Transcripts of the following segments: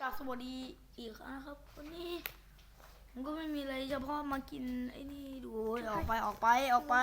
กราบสวัสดีอีกครั้งนะครับ วันนี้ผมก็ไม่มีอะไรเฉพาะมากินไอ้นี่ดูโอ้ยออกไปออกไปออกไป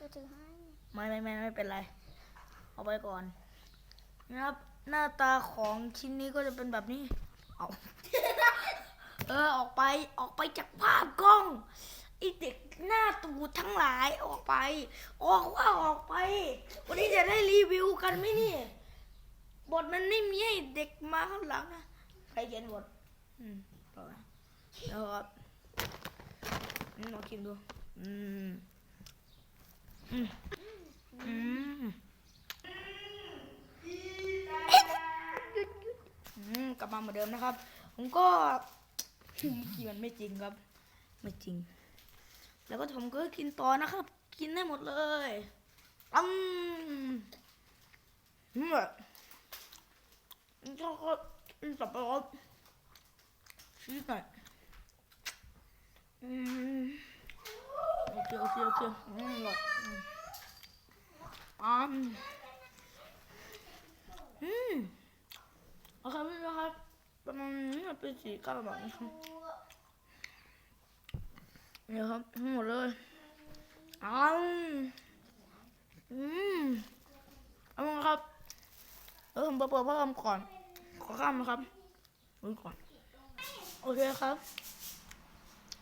จะถือให้ไม่ไม่ไม่ไม่เป็นไร เอาไปก่อนนะครับ หน้าตาของชิ้นนี้ก็จะเป็นแบบนี้ เอาเออออกไปออกไปจากภาพกล้องไอเด็กหน้าตูดทั้งหลายออกไป ออกว่าออกไป วันนี้จะได้รีวิวกันไหมนี่บทมันไม่มีให้เด็กมาข้างหลังนะใค รเขียนบทอืมเปล่านะแล้วครับอืมลองชิมดูอืมอืม อืม อืมกลับมาเหมือนเดิมนะครับ ผมก็กินมันไม่จริงครับ ไม่จริง แล้วก็ผมก็กินต่อนะครับ กินได้หมดเลยอืมอืมอืมชอบก็ อืมสับปะรดชีสหน่อยอืมโอเคโอเคโอเคอืมอร่อยอืมอืมอืมโอเคไม่เป็นไรครับประมาณนี้เป็นสีเก้าบาทนะครับเนี่ยครับทั้งหมดเลยอืมอืมเอาละครับเออผมเปิดเพัดลมก่อน ขอข้ามนะครับดูก่อน โอเคครับ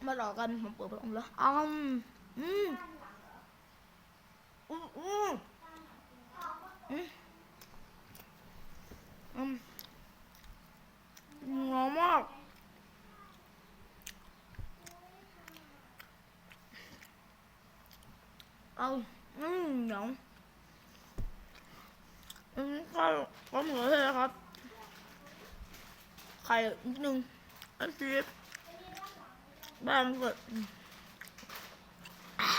มาต่อกัน ผมเปิดพัดลมแล้วอืมอืมอืมอืมอืมอืมหอมมากเอาอืมเหนียวอืมข้าวข้าวเหนียวเลยครับ ไข่นิดนึงอันซีบ้านกิดอืมอ่า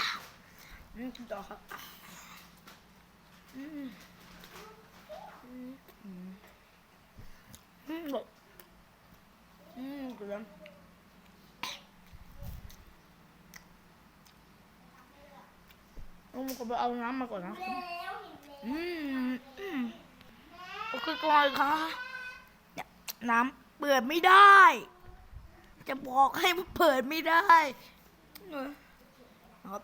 อืมต่อครับอืมอืมอืมอืมแบบอืมเกลือผมก็ไปเอาน้ำมาก่อนนะ อืมอืมโอเคก่อนค่ะเนี่ยน้ำ เปิดไม่ได้ จะบอกให้มันเปิดไม่ได้เออครับ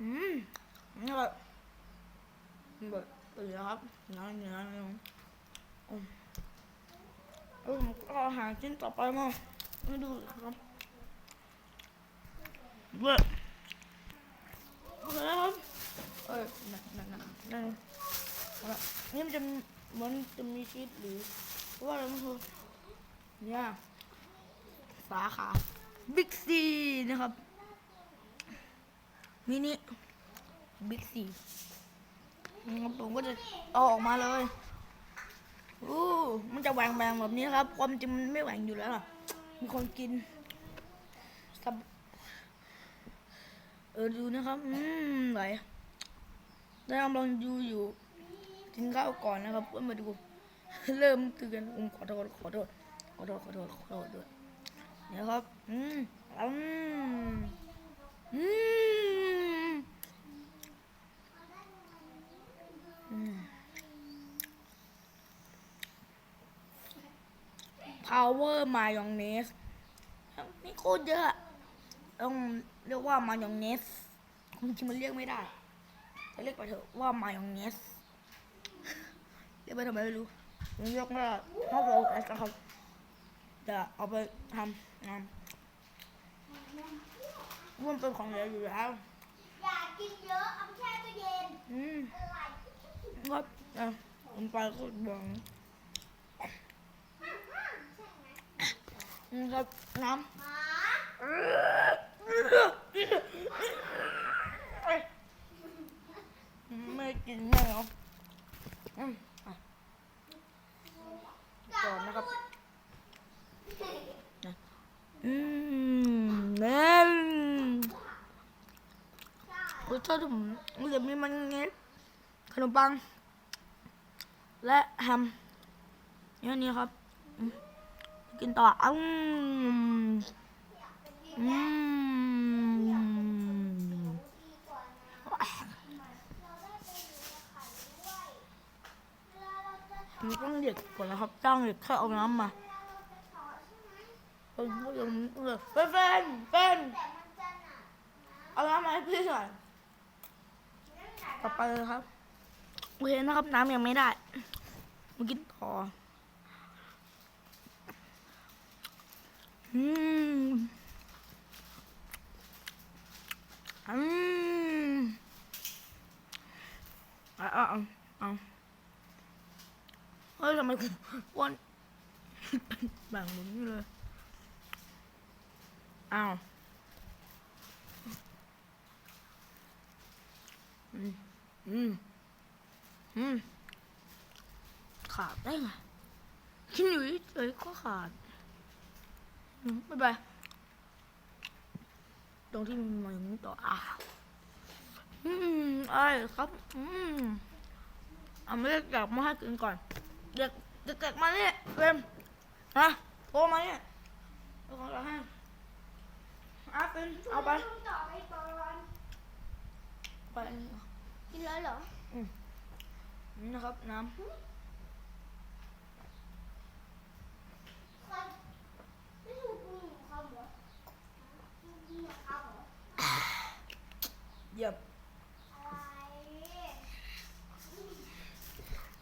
อืมนี่แบบแบบเดี๋ยวครับเนื้อเนื้อเนื้ออืมเออผมก็หาชิ้นต่อไปมาให้ดูครับเว้ยโอเคครับเอ้ยนั่นนั่นนั่นนั่นเอาละนี่มันจะมีมันจะมีชีสหรือ ว่าอะไรมันคือเนี่ยสาขาบิ๊กซีนะครับมินิบิ๊กซีผมก็จะเอาออกมาเลยอู้มันจะแหว่งแหวงๆแบบนี้ครับ ความจริงมันไม่แหว่งอยู่แล้วล่ะมีคนกินเออดูนะครับ อืมไหลได้กำลังดูอยู่กินข้าวก่อนนะครับเพื่อนมาดู เริ่มตื่นผมขอโทษขอโทษขอโทษขอโทษขอโทษด้วยเนี่ยครับ อืมอืมอืม power มายองเนสนี่โคตรเยอะต้องเรียกว่ามายองเนสจริงมันเรียกไม่ได้จะเรียกไปเถอะว่ามายองเนสเรียกไปทำไมไม่รู้ นเรียกไม่ได้ถ้าเราแอสครับจะเอาไปทำงานมันเป็นของเหลวอยู่แล้วอย่ากินเยอะเอาไปแช่ตู้เย็นอืมอะไรครับอะผมไปก็บอกนี่ครับน้ำหมาไม่กินแม่เหรอ อนนะครับอืมแน่นรสชาติผมมันจะมีมันเงี้ยขนมปัง และแฮมเนี่ยนี่ครับ กินต่ออืมอืม เมันต้องเด็กก่อนนะครับจ้างเด็กแค่เอาน้ำมาเป็นผู้หญิงเออเป็นแฟนเป็นเอาน้ำมาให้พี่หน่อยต่อไปเลยครับโอเคนะครับน้ำยังไม่ได้มากินต่ออืมอืมเอาเอาเอาเอาเฮ้ยทำไม กูอ้วนบ่งมุนนี่เลยอ้าวอืมอืมอืมขาดได้ไงกินอยู่เฉยก็ขาดอืมไม่เป็นไรตรงที่มันมาอย่างนี้ต่ออะอืมไอ้ครับ อืมเอาไม่ได้กลับมาให้กินก่อน เด็กเด็กๆมาเนี่ยเรมนะโตมาเนี่ยเอาของเราให้อาเป็นเอาไปต่อไปก่อนไปกินเลยเหรอนี่นะครับน้ไม่ถูกกูเขาเหรอกินกับเขาเหรอำเยี่ยมอะไร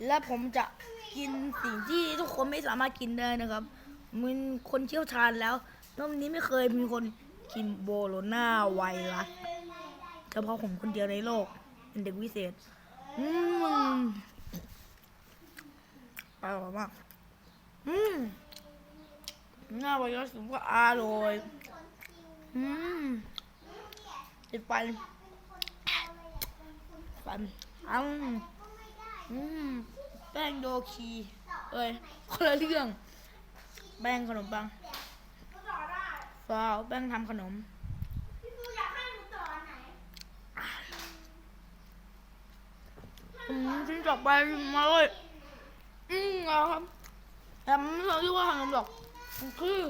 และผมจะ กินสิ่งที่ทุกคนไม่สามารถกินได้นะครับมันคนเชี่ยวชาญแล้วรอบนี้ไม่เคยมีคนกินโบโลนาไวรัสเฉพาะผมคนเดียวในโลกเป็นเด็กวิเศษ อืมอร่อยมาก อืมหน้าไวรัสผมก็อร่อย อืมติดฟันฟันอืมอืม แป้งโดคีเอ้ยคนละเรื่อง แป้งขนมปังก็ต่อได้ฟาวแป้งทำขนมอืมชิ้นต่อไปมาเลยอืมเอาครับแต่มันไม่เรียกว่าขนมหรอกมันคือ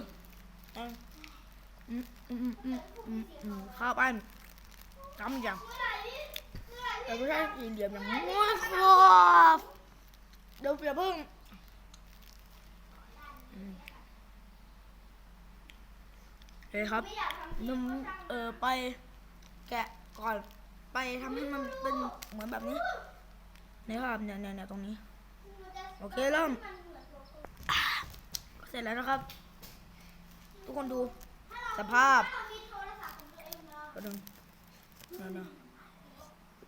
อืมอืมอืมอืมอืมอืมข้าวปั้นทำอย่างแต่ไม่ใช่สี่เหลี่ยมอย่างนี้ครับ เดี๋ยวอย่าเพิ่งอืมโอเคครับไม่อยากทำนมเออไปแกะก่อนไปทำให้มันเป็นเหมือนแบบนี้นี่ครับเนี่ยเนี่ยเนี่ยตรงนี้ โอเคเริ่มเสร็จแล้วนะครับ ทุกคนดูสภาพถ้ามีโทรศัพท์ของตัวเองเนะกระดึงเนี่ยเนี่ย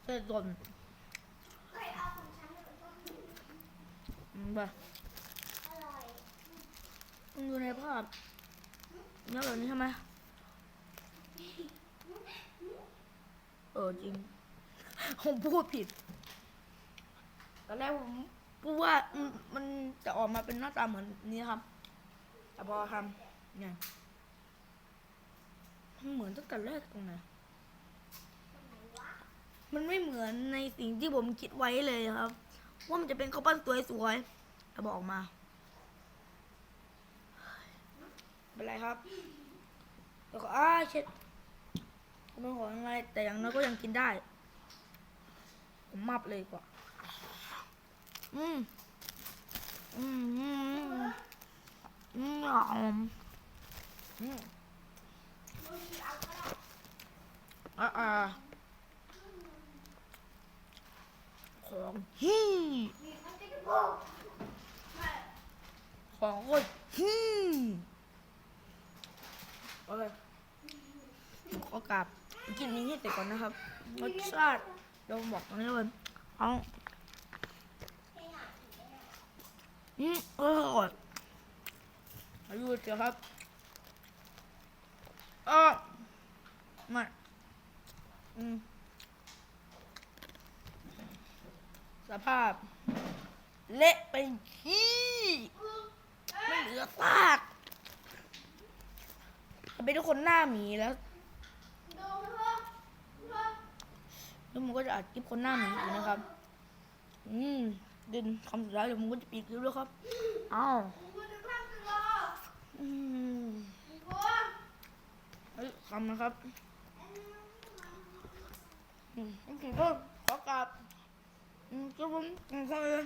เสร็จก่อน เคยเอาของฉันไปต้ม อืมไปอร่อยมึงดูในภาพเนี่ยแบบนี้ใช่ไหมเออจริง ผมพูดผิด ตอนแรกผมพูดว่ามมันจะออกมาเป็นหน้าตาเหมือนนี้ครับ แต่พอทำเนี่ยมันเหมือนตั้งแต่แรกตรงไหนมันไม่เหมือนในสิ่งที่ผมคิดไว้เลยครับ ว่ามันจะเป็นข้าวปั้นสวยๆ แต่บอกออกมาเป็นไรครับแล้วก็อ้าเช็ดมันของอะไรแต่อย่างน้อยก็ยังกินได้ ผมมับเลยกว่า อืม อืม อืม อืมอืมอืมอืมอ่าอ่าของฮี่ ของโคตรฮี่โอเคผมขอกลับกินนี้ให้เสร็จก่อนนะครับรสชาติเดี๋ยวผมบอกตรงนี้เลยเอาอืมอร่อยอายุเจียวครับเออมาอืมสภาพ เละเป็นขี้ไม่ เหลือซากเป็นทุกคนหน้าหมีแล้วแล้วมันก็จะอัดคลิปคนหน้าหมีอีกนะครับ อืมเดินคำสุดท้ายเดี๋ยวมันก็จะปิดคลิปแล้วครับอ้าวอืมคุณเฮ้ยคำนะครับอืมโอเคก็ขอกลับอืมก็ผมข้าเลย